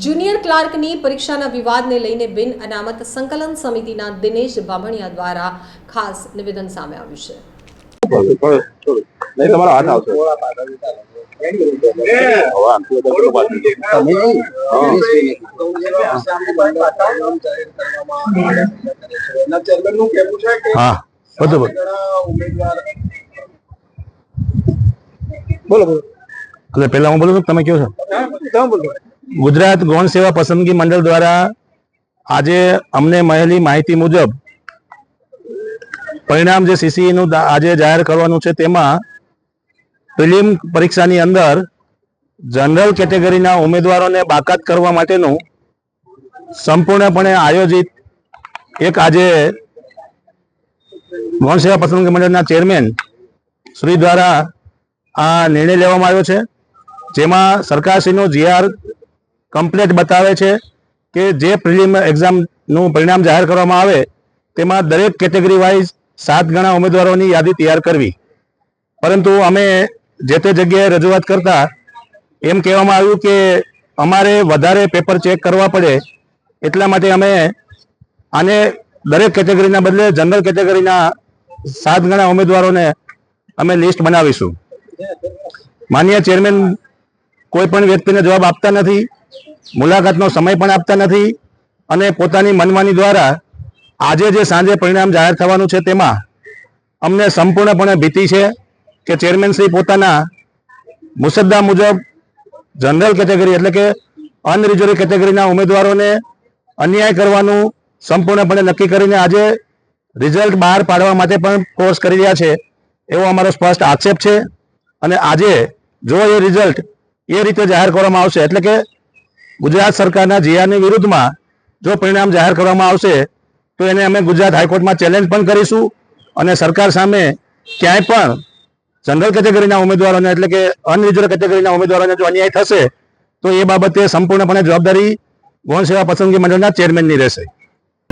Junior ક્લાર્કની પરીક્ષાના વિવાદને લઈને બિન અનામત સંકલન સમિતિના દિનેશ બામણિયા દ્વારા ખાસ નિવેદન સામે આવ્યું છે. નહીં તમારો હાથ આવશે. પેલો હા. બધું બોલો બોલો. એટલે પહેલા હું બોલું છું તમે કયો છો? તમે બોલો. ગુજરાત ગૌણ સેવા પસંદગી મંડળ દ્વારા આજે અમને મળેલી માહિતી મુજબ પરિણામ જે સીસીનું આજે જાહેર કરવાનું છે તેમાં પ્રિલિમ પરીક્ષાની અંદર જનરલ કેટેગરીના ઉમેદવારોને બાકાત કરવા માટેનું સંપૂર્ણપણે આયોજિત એક આજે ગૌણ સેવા પસંદગી મંડળના ચેરમેન શ્રી દ્વારા આ નિર્ણય લેવામાં આવ્યો છે. જેમાં સરકારશ્રીનો જીઆર કમ્પ્લેટ બતાવે છે કે જે પ્રિલિમ એક્ઝામનું પરિણામ જાહેર કરવામાં આવે, તેમાં દરેક કેટેગરી વાઇઝ સાત ગણા ઉમેદવારોની યાદી તૈયાર કરવી. પરંતુ અમે જે તે જગ્યાએ રજૂઆત કરતા એમ કહેવામાં આવ્યું કે અમારે વધારે પેપર ચેક કરવા પડે, એટલા માટે અમે આને દરેક કેટેગરીના બદલે જનરલ કેટેગરીના સાત ગણા ઉમેદવારોને અમે લિસ્ટ બનાવીશું. માન્ય ચેરમેન કોઈ પણ વ્યક્તિને જવાબ આપતા નથી, મુલાકાતનો સમય પણ આપતા નથી અને પોતાની મનમાની દ્વારા આજે જે સાંજે પરિણામ જાહેર થવાનું છે તેમાં અમને સંપૂર્ણપણે ભીતિ છે કે ચેરમેન શ્રી પોતાના મુસદ્દા મુજબ જનરલ કેટેગરી એટલે કે અનરિઝર્વ કેટેગરીના ઉમેદવારોને અન્યાય કરવાનું સંપૂર્ણપણે નક્કી કરીને આજે રિઝલ્ટ બહાર પાડવા માટે પણ કોર્સ કરી રહ્યા છે એવો અમારો સ્પષ્ટ આક્ષેપ છે. અને આજે જો એ રિઝલ્ટ એ રીતે જાહેર કરવામાં આવશે. એટલે કે ગુજરાત સરકારના જીઆરની વિરુદ્ધમાં જો પરિણામ જાહેર કરવામાં આવશે, તો એને અમે ગુજરાત હાઈકોર્ટમાં ચેલેન્જ પણ કરીશું અને સરકાર સામે ક્યાંય પણ જનરલ કેટેગરીના ઉમેદવારોને, એટલે કે અનરિઝર્વ કેટેગરીના ઉમેદવારોને જો અન્યાય થશે, તો એ બાબતે સંપૂર્ણપણે જવાબદારી ગૌણ સેવા પસંદગી મંડળના ચેરમેનની રહેશે.